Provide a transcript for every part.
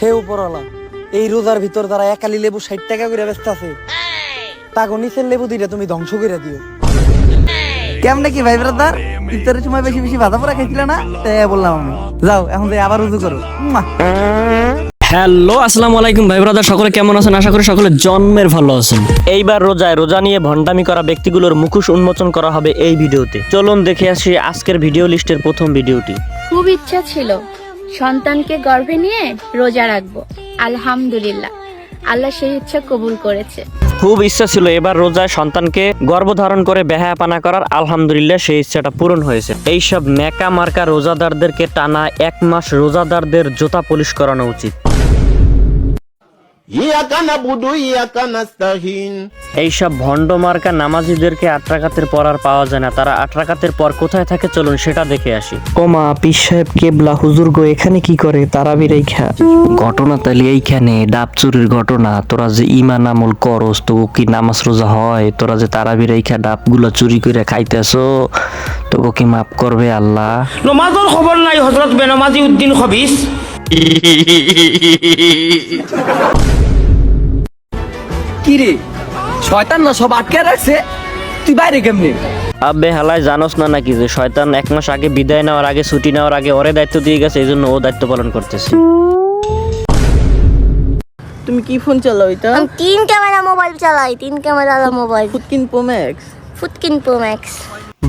হে উপরওয়ালা এই রোজার ভিতর তারা একালি লেবু ষাট টাকা করে ব্যস্ত আছে তাকে নিচের লেবু দিলে তুমি ধ্বংস করে দিও। কেমনে কি ভাই ব্রাদার? ইফতারের সময় বেশি বেশি ভাজা পড়া খাইছিল না? তাই বললাম আমি। যাও এখন যাই আবার উজু করো। হ্যালো আসসালামু আলাইকুম ভাই ব্রাদার সকলে কেমন আছেন? আশা করি সকলে জন্মের ভালো আছেন। এইবার রোজায় রোজা নিয়ে ভণ্ডামি করা ব্যক্তিগুলোর মুখোশ উন্মোচন করা হবে এই ভিডিওতে। চলুন দেখে আসি আজকের ভিডিও লিস্টের প্রথম ভিডিওটি। খুব ইচ্ছা ছিল সন্তানকে গর্ভে নিয়ে রোজা রাখব। আলহামদুলিল্লাহ। আল্লাহ সেই ইচ্ছা কবুল করেছে। খুব ইচ্ছা ছিল এবার রোজায় সন্তানকে গর্ভধারণ করে বেহায়াপানা করার। আলহামদুলিল্লাহ সেই ইচ্ছাটা পূরণ হয়েছে। এইসব মেকা মার্কা রোজাদারদেরকে টানা এক মাস রোজাদারদের জোতা পুলিশ করানো উচিত। এইসব ভণ্ড মার্কা নামাজিদেরকে আট রাকাতের পর আর পাওয়া যায় না। তারা আট রাকাতের পর কোথায় থাকে চলুন সেটা দেখে আসি। ওমা পিস সাহেব কেবলা হুজুর গো এখানে কি করে? তারাবি রেখা ঘটনা তাহলে এইখানে ডাব চুরির ঘটনা। তোরা যে ইমান আমল করস তো কি নামাজ রোজা হয়? তোরা যে তারাবি রেখা ডাবগুলো চুরি করে খাইতেছো তোকে কি মাফ করবে আল্লাহ? নমাজৰ খবৰ নাই হজৰত বেনমাজি উদ্দিন খবিজ কি রে শয়তান না সব আটকে রাখছে? তুই বাইরে কেমনে? আব্বে হালায় জানোস না নাকি যে শয়তান এক মাস আগে বিদায় নেওয়ার আগে ছুটি নেওয়ার আগে ওরে দায়িত্ব দিয়ে গেছে এই জন্য ও দায়িত্ব পালন করতেছে। তুমি কি ফোন চালাও এটা? আমি তিন ক্যামেরা মোবাইল চালাই তিন ক্যামেরা মোবাইল। ফুটকিন প্রো ম্যাক্স ফুটকিন প্রো ম্যাক্স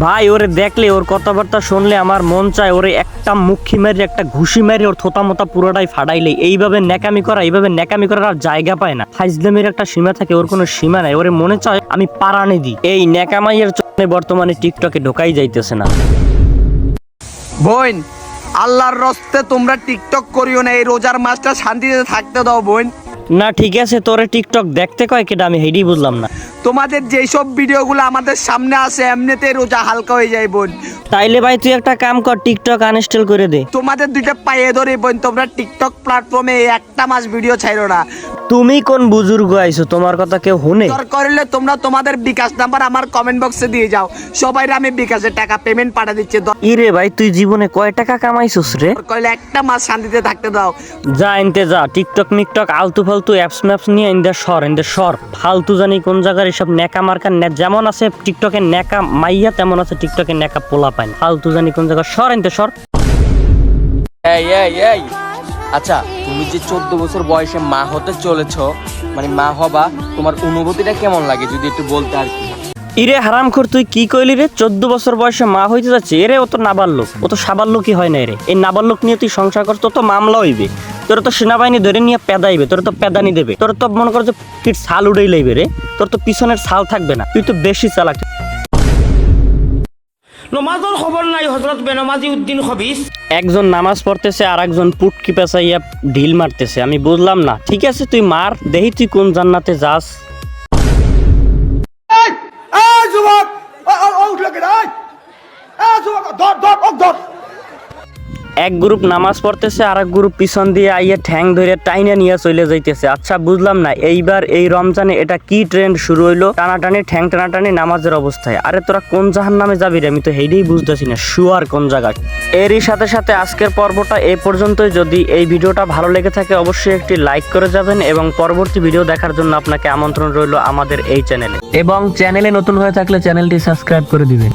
ভাই, ওরে দেখলে, ওর কথাবার্তা শুনলে আমার মন চায়, ওরে একটা মুখি মেরে, একটা ঘুষি মেরে ওর থোতা মোতা পুরোটাই ফাটাইলে। এইভাবে ন্যাকামি করা, এইভাবে ন্যাকামি করার আর জায়গা পায় না। ফাইজলামের একটা সীমা থাকে, ওর কোনো সীমা নাই। ওরে মনে চায় আমি পারানে দিই এই ন্যাকামাইয়ের চলে বর্তমানে টিকটকে ঢোকাই যাইতেছে না। বোন, আল্লাহর রস্তে তোমরা টিকটক করিও না, এই রোজার মাসটা শান্তিতে থাকতে দাও বোন। না ঠিক আছে তোরে টিকটক দেখতে কয় কেটা আমি হেডি বুঝলাম না। তোমাদের যেসব ভিডিওগুলো আমাদের সামনে আসে এমনিতে রোজা হালকা হয়ে যায় বোন। তাইলে ভাই তুই একটা কাম কর টিকটক আনইনস্টল করে দে। তোমাদের দুইটা পায়ে ধরে বোন তোমরা টিকটক প্ল্যাটফর্মে একটা মাস ভিডিও ছাইরো না। তুমি কোন বুজুর্গ আইছো? তোমার কথা কেউ শুনে? দরকার হলে তোমরা তোমাদের বিকাশ নাম্বার আমার কমেন্ট বক্সে দিয়ে যাও। সবাই আমি বিকাশের টাকা পেমেন্ট পাঠা দিচ্ছে ইরে ভাই তুই জীবনে কয় টাকা কামাইছস রে? হলে একটা মাস শান্তিতে থাকতে দাও। যা এনতে যা টিকটক মিকটক আলতু ফালতু অ্যাপস ম্যাপস নিয়ে ইন্দে সর ইন্দে সর। ফালতু জানি কোন জায়গার এসব নেকা মার্কা যেমন আছে টিকটকে নেকা মাইয়া তেমন আছে টিকটকে নেকা পোলা পাইন। ফালতু জানি কোন জায়গা সর ইনতে সর। এই এই এই। আচ্ছা তুমি যে চোদ্দ বছর বয়সে মা হতে চলেছ মানে মা হবা তোমার অনুভূতিটা কেমন লাগে যদি একটু বলতে আর কি? ইরে হারাম খোর তুই কি কইলি রে? চোদ্দ বছর বয়সে মা হইতে যাচ্ছে এরে ও তো নাবালক ও তো সাবাল্যকই হয় না রে। এই নাবালক নিয়ে তুই সংসার কর তোর তো মামলা হইবে। তোর তো সেনাবাহিনী ধরে নিয়ে পেদাইবে তোর তো পেদানি দেবে। তোর তো মনে কর যে কিট ছাল উড়াই লাইবে রে তোর তো পিছনের ছাল থাকবে না তুই তো বেশি চালাক। নমাজৰ খবর নাই হজরত বেনমাজি উদ্দিন খবিস একজন নামাজ পড়তেছে আর একজন পুটকি পেঁচাইয়া ঢিল মারতেছে আমি বুঝলাম না। ঠিক আছে তুই মার দেহি তুই কোন জান্নাতে যাস। এক গ্রুপ নামাজ পড়তেছে আর এক গ্রুপ পিছন দিয়ে আইয়া ঠ্যাং ধরে টাইনে নিয়ে চলে যাইতেছে। আচ্ছা বুঝলাম না, এইবার এই রমজানে এটা কি ট্রেন্ড শুরু হইল? টানাটানি, ঠ্যাং টানাটানি, নামাজের অবস্থায়। আরে, তোরা কোন জাহান নামে যাবি রে? আমি তো হেইডেই বুঝতেছি না শুয়ার কোন জায়গায়। এরই সাথে সাথে আজকের পর্বটা এই পর্যন্তই। যদি এই ভিডিওটা ভালো লেগে থাকে, অবশ্যই একটি লাইক করে যাবেন এবং পরবর্তী ভিডিও দেখার জন্য আপনাকে আমন্ত্রণ রইল আমাদের এই চ্যানেলে এবং চ্যানেলে নতুন হয়ে থাকলে চ্যানেলটি সাবস্ক্রাইব করে দিবেন।